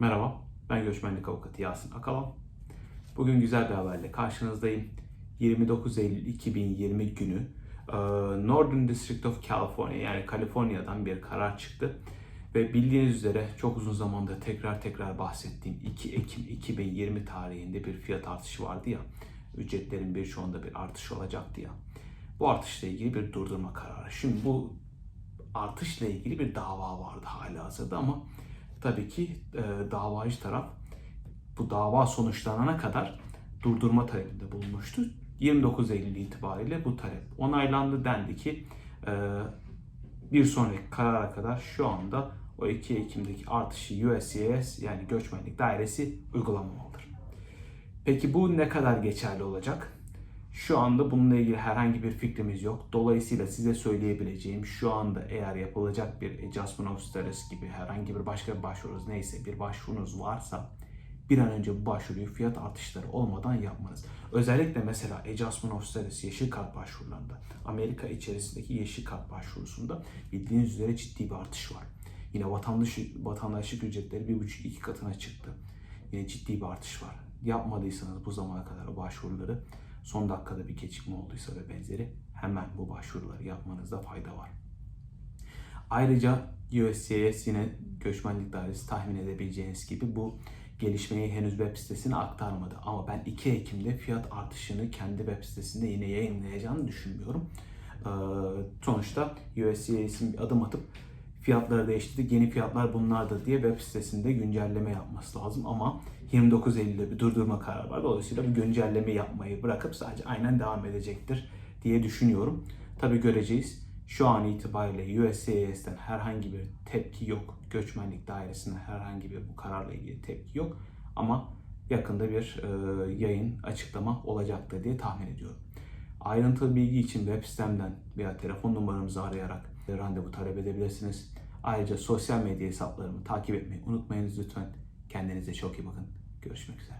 Merhaba, ben göçmenlik avukatı Yasin Akalan. Bugün güzel bir haberle karşınızdayım. 29 Eylül 2020 günü Northern District of California yani Kaliforniya'dan bir karar çıktı. Ve bildiğiniz üzere çok uzun zamandır tekrar tekrar bahsettiğim 2 Ekim 2020 tarihinde bir fiyat artışı vardı ya. Ücretlerin birçoğunda bir artış olacaktı ya. Bu artışla ilgili bir durdurma kararı. Şimdi bu artışla ilgili bir dava vardı hala hazırda ama tabii ki e, davacı taraf bu dava sonuçlanana kadar durdurma talebinde bulunmuştu. 29 Eylül itibariyle bu talep onaylandı dendi ki e, bir sonraki karara kadar şu anda o 2 Ekim'deki artışı USCIS yani göçmenlik dairesi uygulamamalıdır. Peki bu ne kadar geçerli olacak? Şu anda bununla ilgili herhangi bir fikrimiz yok. Dolayısıyla size söyleyebileceğim şu anda eğer yapılacak bir adjustment of status gibi herhangi bir başka bir başvurunuz neyse bir başvurunuz varsa bir an önce bu başvuruyu fiyat artışları olmadan yapmanız. Özellikle mesela adjustment of status yeşil kart başvurularında Amerika içerisindeki yeşil kart başvurusunda bildiğiniz üzere ciddi bir artış var. Yine vatandaş, vatandaşlık ücretleri bir buçuk iki katına çıktı. Yine ciddi bir artış var. Yapmadıysanız bu zamana kadar başvuruları son dakikada bir gecikme olduysa ve benzeri hemen bu başvuruları yapmanızda fayda var. Ayrıca USCIS yine göçmenlik dairesi tahmin edebileceğiniz gibi bu gelişmeyi henüz web sitesine aktarmadı. Ama ben 2 Ekim'de fiyat artışını kendi web sitesinde yine yayınlayacağını düşünmüyorum. Ee, sonuçta USCIS'in bir adım atıp fiyatları değiştirdik, yeni fiyatlar bunlardır diye web sitesinde güncelleme yapması lazım. Ama 29 Eylül'de bir durdurma kararı var. Dolayısıyla bu güncelleme yapmayı bırakıp sadece aynen devam edecektir diye düşünüyorum. Tabi göreceğiz. Şu an itibariyle USCIS'ten herhangi bir tepki yok. Göçmenlik dairesine herhangi bir bu kararla ilgili tepki yok. Ama yakında bir e, yayın, açıklama olacaktır diye tahmin ediyorum. Ayrıntılı bilgi için web sitemden veya telefon numaramızı arayarak randevu talep edebilirsiniz. Ayrıca sosyal medya hesaplarımı takip etmeyi unutmayınız lütfen. Kendinize çok iyi bakın. Görüşmek üzere.